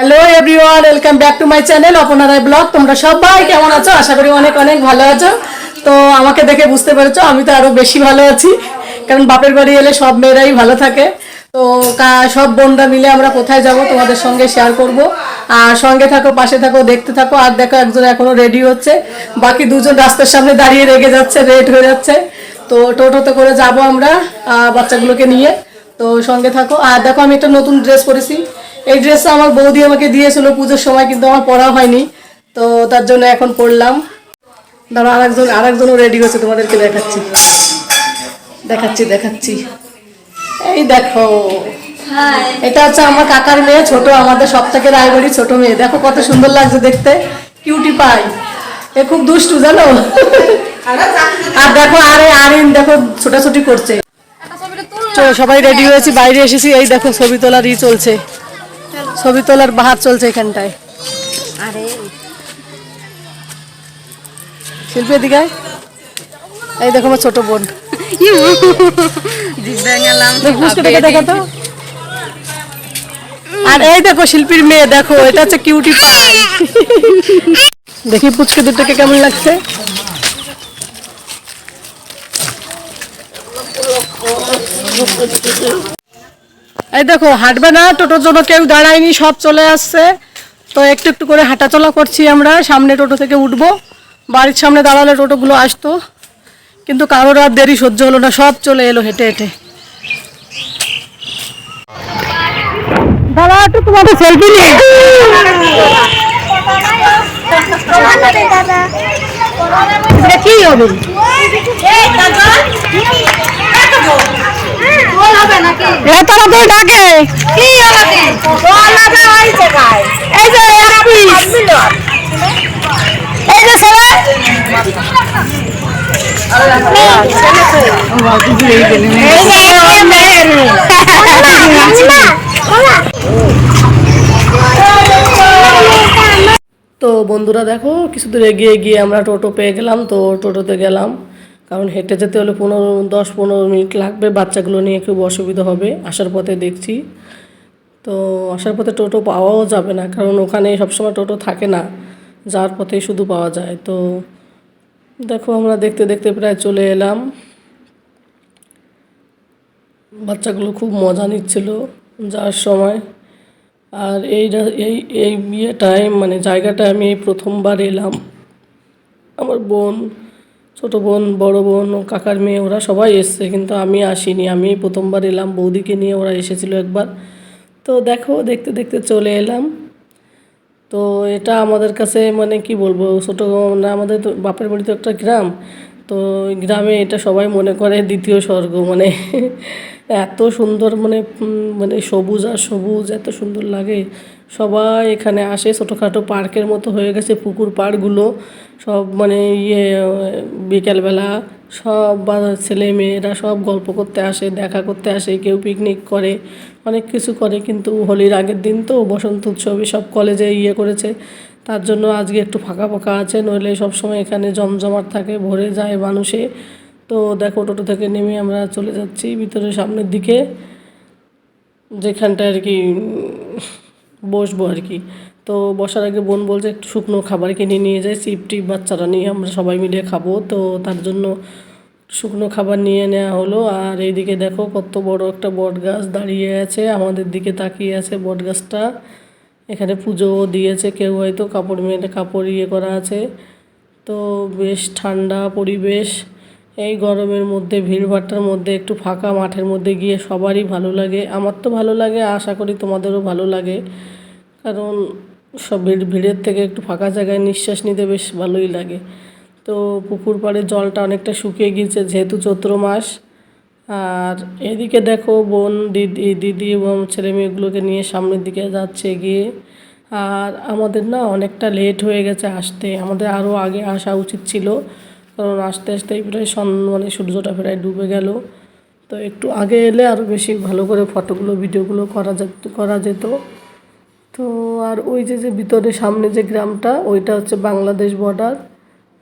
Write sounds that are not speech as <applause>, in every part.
Hello everyone welcome back to my channel অপনারায় blog তোমরা সবাই কেমন আছো? আশা করি অনেক অনেক ভালো আছো। তো আমাকে দেখে বুঝতে পেরেছ, আমি তো আরও বেশি ভালো আছি। কারণ বাপের বাড়ি এলে সব মেয়েরাই ভালো থাকে। তো সব বোনরা মিলে আমরা কোথায় যাব তোমাদের সঙ্গে শেয়ার করব। আর সঙ্গে থাকো, পাশে থাকো, দেখতে থাকো, আর দেখো একজন এখনও রেডি হচ্ছে। বাকি দুজন রাস্তার সামনে দাঁড়িয়ে রেগে যাচ্ছে রেড হয়ে যাচ্ছে। তো টোটোতে করে যাব আমরা বাচ্চাগুলোকে নিয়ে। তো সঙ্গে থাকো। আর দেখো আমি একটা নতুন ড্রেস পরেছি। এই ড্রেসটা আমার বৌদি আমাকে দিয়েছিল পুজোর সময় কিন্তু আমার পরা হয়নি। তো তার জন্য এখন পরলাম। দাঁড়া আরেকজন আরেকজনও রেডি হয়েছে তোমাদেরকে দেখাচ্ছি। দেখাচ্ছি দেখাচ্ছি। এই দেখো। এটা হচ্ছে আমার কাকার মেয়ে ছোট আমাদের সব থেকে রায়বাড়ি ছোট মেয়ে। দেখো কত সুন্দর লাগছে দেখতে। কিউটি পাই এ খুব দুষ্টু জানো? আর দেখো আরে আরিন দেখো ছোটাছুটি করছে। চলো সবাই রেডি হয়েছি বাইরে এসেছি। এই দেখো ছবি তোলার ই চলছে। ছবি তোলার বাহার চলছে এখানটায়। আরে। শিল্পী এদিকে এই দেখো আমার ছোট বোন। তো। আর এই দেখো শিল্পীর মেয়ে দেখো এটা হচ্ছে কিউটি পাই দেখি পুচকে দুটোকে কেমন লাগছে। এই দেখো হাঁটবে না টোটোর জন্য কেউ দাঁড়ায়নি সব চলে আসছে। তো একটু একটু করে হাঁটাচলা করছি আমরা সামনে টোটো থেকে উঠবো। বাড়ির সামনে দাঁড়ালে টোটোগুলো আসতো কিন্তু কারোর আর দেরি সহ্য হলো না সব চলে এলো হেঁটে হেঁটে। দাঁড়া একটু তোমাদের সেলফি নিয়ে কি হবে? এরা তাড়াতাড়ি ডাকে। এই যে। এই যে ছেলে তো বন্ধুরা দেখো কিছু দূর এগিয়ে গিয়ে আমরা টোটো পেয়ে গেলাম তো টোটোতে গেলাম। কারণ হেঁটে যেতে হলে পনেরো, দশ, পনেরো মিনিট লাগবে। বাচ্চাগুলো নিয়ে খুব অসুবিধা হবে আসার পথে দেখছি। তো আসার পথে টোটো পাওয়াও যাবে না, কারণ ওখানে সবসময় টোটো থাকে না। যার পথে শুধু পাওয়া যায়। তো দেখো, আমরা দেখতে দেখতে প্রায় চলে এলাম। বাচ্চাগুলো খুব মজা নিচ্ছিল যাওয়ার সময়। আর এই এই এই ইয়েটায় মানে জায়গাটায় আমি এই প্রথমবার এলাম। আমার বোন ছোট বোন, বড় বোন ও কাকার মেয়ে, ওরা সবাই এসছে, কিন্তু আমি আসিনি। আমি প্রথমবার এলাম, বৌদিকে নিয়ে ওরা এসেছিল একবার। তো দেখো, দেখতে দেখতে চলে এলাম। তো এটা আমাদের কাছে মানে কি বলব, ছোটো মানে আমাদের তো বাপের বাড়ি তো একটা গ্রাম। তো গ্রামে এটা সবাই মনে করে দ্বিতীয় স্বর্গ মানে এত সুন্দর মানে মানে সবুজ আর সবুজ, এত সুন্দর লাগে। সবাই এখানে আসে ছোটোখাটো পার্কের মতো হয়ে গেছে, পুকুর পাড়গুলো। সব মানে ইয়ে বিকেলবেলা সব বা, ছেলে মেয়েরা সব গল্প করতে আসে, দেখা করতে আসে, কেউ পিকনিক করে, অনেক কিছু করে। কিন্তু হোলির আগের দিন তো বসন্ত উৎসবে সব কলেজে ইয়ে করেছে। তার জন্য আজকে একটু ফাঁকা ফাঁকা আছে, নইলে সবসময় এখানে জমজমাট থাকে, ভরে যায় মানুষে। তো দেখো, টোটো থেকে নেমে আমরা চলে যাচ্ছি ভিতরে সামনের দিকে যেখানটা আর কি বসবো আর কি। তো বসার আগে বোন বলছে একটু শুকনো খাবার কিনে নিয়ে যাই চিপ টিপ বাচ্চারা নিয়ে আমরা সবাই মিলে খাব। তো তার জন্য শুকনো খাবার নিয়ে নেওয়া হলো। আর এইদিকে দেখো কত বড় একটা বট গাছ দাঁড়িয়ে আছে, আমাদের দিকে তাকিয়ে আছে বট গাছটা এখানে পুজোও দিয়েছে, কেউ হয়তো কাপড় মেয়েটা কাপড় ইয়ে করা আছে। তো বেশ ঠান্ডা পরিবেশ। এই গরমের মধ্যে, ভিড়ভাট্টার মধ্যে, একটু ফাঁকা মাঠের মধ্যে গিয়ে সবারই ভালো লাগে। আমার তো ভালো লাগে, আশা করি তোমাদেরও ভালো লাগে। কারণ সব ভিড়, ভিড়ের থেকে একটু ফাঁকা জায়গায় নিঃশ্বাস নিতে বেশ ভালোই লাগে। তো পুকুর পাড়ে জলটা অনেকটা শুকিয়ে গিয়েছে, যেহেতু চৈত্র মাস। আর এদিকে দেখো বোন, দিদি দিদি এবং ছেলে মেয়েগুলোকে নিয়ে সামনের দিকে যাচ্ছে গিয়ে। আর আমাদের না অনেকটা লেট হয়ে গেছে আসতে। আমাদের আরও আগে আসা উচিত ছিল। কারণ আসতে আসতেই প্রায় সন মানে সূর্যটা প্রায় ডুবে গেল। তো একটু আগে এলে আরও বেশি ভালো করে ফটোগুলো, ভিডিওগুলো করা যেত করা যেত। তো আর ওই যে যে ভিতরে সামনে যে গ্রামটা, ওইটা হচ্ছে বাংলাদেশ বর্ডার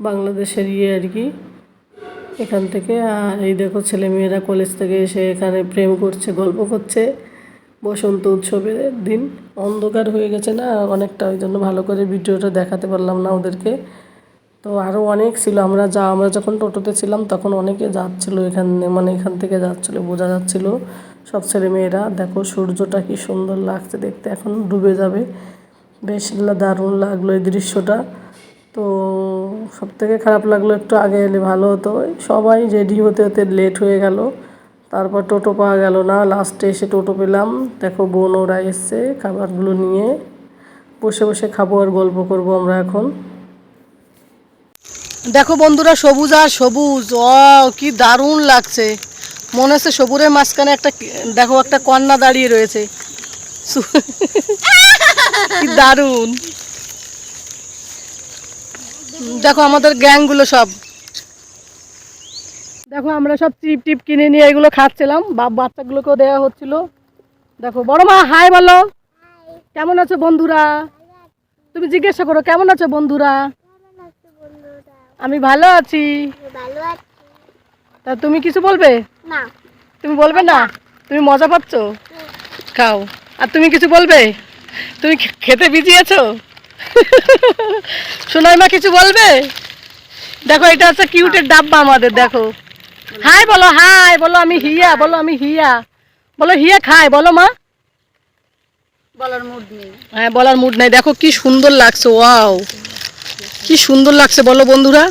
বাংলাদেশের ইয়ে আর কি। এখান থেকে, আর এই দেখো ছেলে মেয়েরা কলেজ থেকে এসে এখানে প্রেম করছে, গল্প করছে বসন্ত উৎসবের দিন। অন্ধকার হয়ে গেছে না অনেকটা ওই জন্য ভালো করে ভিডিওটা দেখাতে পারলাম না ওদেরকে। তো আরও অনেক ছিল, আমরা যা, আমরা যখন টোটোতে ছিলাম তখন অনেকে যাচ্ছিল এখানে মানে এখান থেকে যাচ্ছিল, বোঝা যাচ্ছিল। সব ছেলেমেয়েরা, দেখো সূর্যটা কি সুন্দর লাগছে দেখতে, এখন ডুবে যাবে। বেশ দারুণ লাগল এই দৃশ্যটা। তো সব থেকে খারাপ লাগল একটু আগে এলে ভালো হতো। সবাই রেডি হতে হতে লেট হয়ে গেল। তারপর টোটো পাওয়া গেল না লাস্টে এসে টোটো পেলাম। দেখো বোন ওরা এসছে, খাবারগুলো নিয়ে। বসে বসে খাব আর গল্প করব আমরা এখন। দেখো বন্ধুরা, সবুজ আর সবুজ। ও কি দারুণ লাগছে। মনে হচ্ছে সবুজের মাঝখানে একটা দেখো, একটা কন্যা দাঁড়িয়ে রয়েছে। কি দারুণ। দেখো, আমাদের গ্যাংগুলো সব। দেখো, আমরা সব টিপ টিপ কিনে নিয়ে এগুলো খাচ্ছিলাম। বাপ বাচ্চাগুলোকেও দেওয়া হচ্ছিল। দেখো, বড় মা, হাই বলো। কেমন আছো বন্ধুরা? তুমি জিজ্ঞাসা করো, কেমন আছো বন্ধুরা? আমি ভালো আছি। ভালো আছি। তা তুমি কিছু বলবে? না। তুমি বলবে না? তুমি মজা পাচ্ছ? খাও। আর তুমি কিছু বলবে? তুমি খেতে বিজি আছো <laughs> সোনাই মা কিছু বলবে? দেখো এটা হচ্ছে কিউটের ডাব্বা আমাদের দেখো। হাই বলো হাই বলো আমি হিয়া বলো আমি হিয়া। বলো হিয়া খায় বলো মা। বলার মুড নেই। হ্যাঁ বলার মুড নেই। দেখো কি সুন্দর লাগছে ওয়াও। কি সুন্দর লাগছে বলো বন্ধুরা।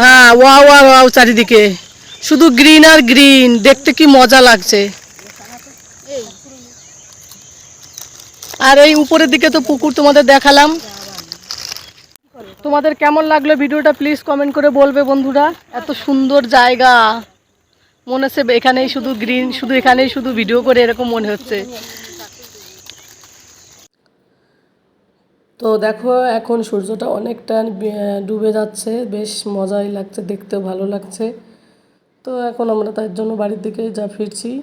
হ্যাঁ ওয়া ওয়া ওয়াও চারিদিকে। শুধু গ্রিন আর গ্রিন দেখতে কি মজা লাগছে। আর এই উপরের দিকে তো পুকুর তোমাদের দেখালাম। তোমাদের কেমন লাগল ভিডিওটা প্লিজ কমেন্ট করে বলবে বন্ধুরা। এত সুন্দর জায়গা। মনে হচ্ছে এখানেই শুধু গ্রিন শুধু এখানেই শুধু ভিডিও করে এরকম মনে হচ্ছে। তো দেখো, এখন সূর্যটা অনেকটা ডুবে যাচ্ছে। বেশ মজাই লাগছে দেখতে ভালো লাগছে। তো এখন আমরা তার জন্য বাড়ির দিকে যা ফিরছি।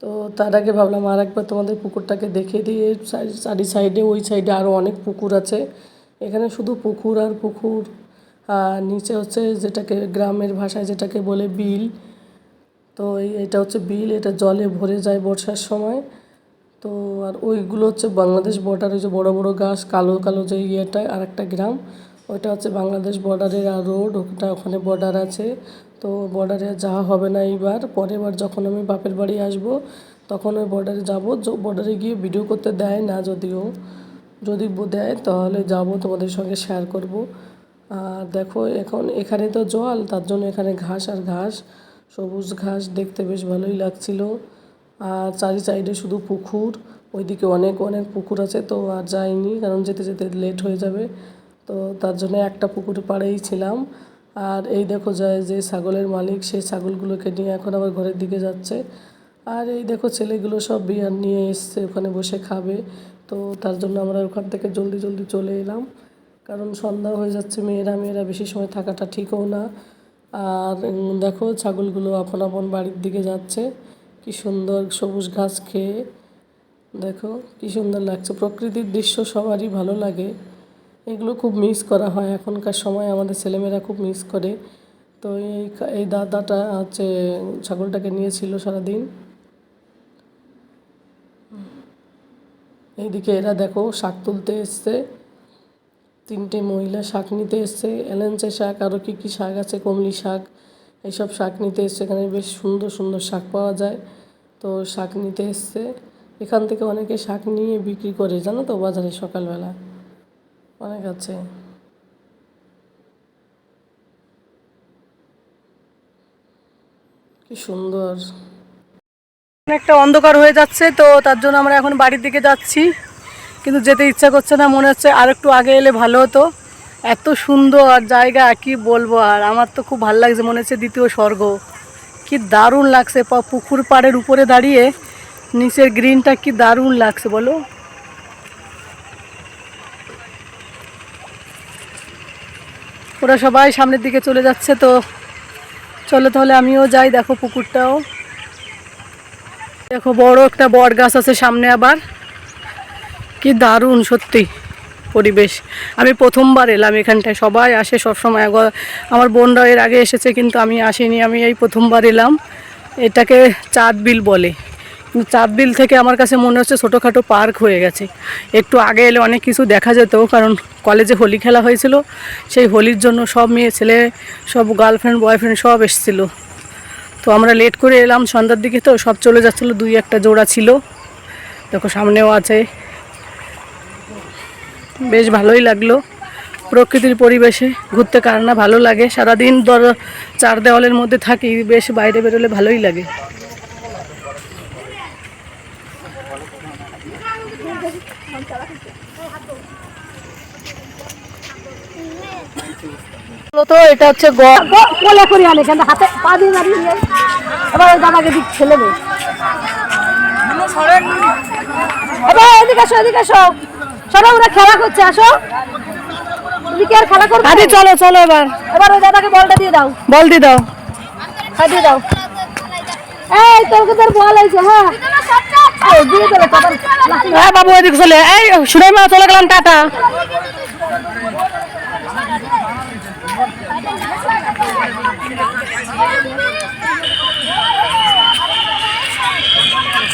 তো তার আগে ভাবলাম আর একবার তোমাদের পুকুরটাকে দেখে দিয়ে চারি- সাইডে, ওই সাইডে আরও অনেক পুকুর আছে। এখানে শুধু পুকুর আর পুকুর। আর নিচে হচ্ছে যেটাকে গ্রামের ভাষায় যেটাকে বলে বিল। তো এটা হচ্ছে বিল। এটা জলে ভরে যায় বর্ষার সময়। তো আর ওইগুলো হচ্ছে বাংলাদেশ বর্ডার যে বড় বড় গাছ, কালো কালো যে ইয়েটা আর একটা গ্রাম, ওইটা হচ্ছে বাংলাদেশ বর্ডারের আর রোড ওটা ওখানে বর্ডার আছে। তো বর্ডারে যাওয়া হবে না এইবার, পরের বার যখন আমি বাপের বাড়ি আসব, তখন ওই বর্ডারে যাব। বর্ডারে গিয়ে ভিডিও করতে দেয় না যদিও। যদি দেয়, তাহলে যাব, তোমাদের সঙ্গে শেয়ার করব। আর দেখো, এখন এখানে তো জল, তার জন্য এখানে ঘাস আর ঘাস, সবুজ ঘাস দেখতে বেশ ভালোই লাগছিল। আর চারি সাইডে শুধু পুকুর, ওইদিকে অনেক অনেক পুকুর আছে, তো আর যাইনি, কারণ যেতে যেতে লেট হয়ে যাবে। তো তার জন্য একটা পুকুর পাড়েই ছিলাম। আর এই দেখো যায় যে ছাগলের মালিক, সেই ছাগলগুলোকে নিয়ে এখন আবার ঘরের দিকে যাচ্ছে। আর এই দেখো ছেলেগুলো সব বিয়ার নিয়ে এসছে, ওখানে বসে খাবে। তো তার জন্য আমরা ওখান থেকে জলদি জলদি চলে এলাম। কারণ সন্ধ্যা হয়ে যাচ্ছে, মেয়েরা মেয়েরা বেশি সময় থাকাটা ঠিকও না। আর দেখো ছাগলগুলো আপন আপন বাড়ির দিকে যাচ্ছে। কি সুন্দর সবুজ ঘাস খেয়ে। দেখো, কি সুন্দর লাগছে। প্রকৃতির দৃশ্য সবারই ভালো লাগে। এগুলো খুব মিস করা হয়। এখনকার সময় আমাদের ছেলেমেয়েরা খুব মিস করে। তো এই এই দাদাটা হচ্ছে, ছাগলটাকে নিয়েছিল সারাদিন। এইদিকে এরা দেখো, শাক তুলতে এসছে। তিনটে মহিলা শাক নিতে এসছে। এলেঞ্চে শাক আরও কী কী শাক আছে? কমলি শাক এইসব শাক নিতে এসছে। এখানে বেশ সুন্দর সুন্দর শাক পাওয়া যায়। তো শাক নিতে এসছে। এখান থেকে অনেকে শাক নিয়ে বিক্রি করে, জানো তো, বাজারে সকালবেলা। অনেক আছে। কি সুন্দর। অনেকটা অন্ধকার হয়ে যাচ্ছে, তো তার জন্য আমরা এখন বাড়ির দিকে যাচ্ছি। কিন্তু যেতে ইচ্ছা করছে না, মনে হচ্ছে আর একটু আগে এলে ভালো হতো। এত সুন্দর জায়গা, কি বলব? আর আমার তো খুব ভালো লাগছে, মনে হচ্ছে দ্বিতীয় স্বর্গ। কি দারুণ লাগছে পুকুর পাড়ের উপরে দাঁড়িয়ে নিচের গ্রিনটা কি দারুণ লাগছে, বলো? ওরা সবাই সামনের দিকে চলে যাচ্ছে তো। চলো তাহলে আমিও যাই, দেখো পুকুরটাও। দেখো, বড় একটা বট গাছ আছে সামনে আবার। কি দারুণ, সত্যি। পরিবেশ। আমি প্রথমবার এলাম এখানটায়, সবাই আসে সবসময়। আমার বোনরা এর আগে এসেছে, কিন্তু আমি আসিনি, আমি এই প্রথমবার এলাম। এটাকে চাঁদ বিল। বলে চাঁদবিল থেকে আমার কাছে মনে হচ্ছে ছোটোখাটো পার্ক হয়ে গেছে। একটু আগে এলে অনেক কিছু দেখা যেত, কারণ কলেজে হোলি খেলা হয়েছিল। সেই হোলির জন্য সব মেয়ে, ছেলে, সব গার্লফ্রেন্ড বয়ফ্রেন্ড সব এসেছিল। তো আমরা লেট করে এলাম, সন্ধ্যার দিকে তো সব চলে যাচ্ছিল, দুই একটা জোড়া ছিল। দেখো, সামনেও আছে। বেশ ভালোই লাগল প্রকৃতির পরিবেশে। ঘুরতে কার না ভালো লাগে। সারাদিন ধর চার দেওয়ালের মধ্যে থাকি বেশ বাইরে বেরোলে ভালোই লাগে। তো এটা হচ্ছে গ- কোলে করে আনে কেন হাতে পা দিয়ে দাঁড়িয়ে এবার ওই দাদাকে দিক ছেলে এবার এদিকে আসো এদিকে আসো সবাই ওরা খেলা করছে আসো। তুমি কি আর খেলা করবে? আরে চলো চলো এবার। এবার ওই দাদাকে বলটা দিয়ে দাও। বল দি দাও। হ্যাঁ দিয়ে দাও। এই তোকে তোর বল হয়েছে হ্যাঁ। দিয়ে হ্যাঁ বাবু এদিকে চলে। এই শুনে মা চলে গেলাম টাটা।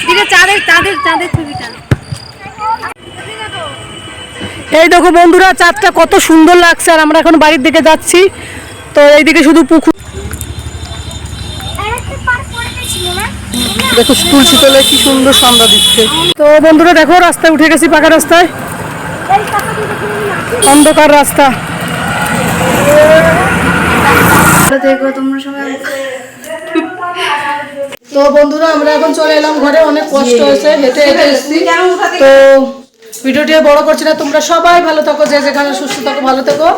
দিকে চাঁদের চাঁদের চাঁদের ছবিটা। এই দেখো বন্ধুরা চাঁদটা কত সুন্দর লাগছে আর আমরা এখন বাড়ির দিকে যাচ্ছি। তো এইদিকে শুধু পুকুর। দেখো তুলসী তলে কি সুন্দর সন্ধ্যা দিচ্ছে। তো বন্ধুরা দেখো রাস্তায় উঠে গেছি পাকা রাস্তায়। অন্ধকার রাস্তা। তো বন্ধুরা আমরা এখন চলে এলাম ঘরে অনেক কষ্ট হয়েছে হেঁটে হেঁটে এসেছি। তো ভিডিওটি বড় করছি না, তোমরা সবাই ভালো থাকো, যে যেখানে সুস্থ থাকো ভালো থাকো।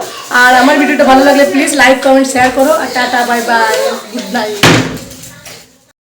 আর আমার ভিডিওটা ভালো লাগলে প্লিজ লাইক কমেন্ট শেয়ার করো, আর tata bye bye good night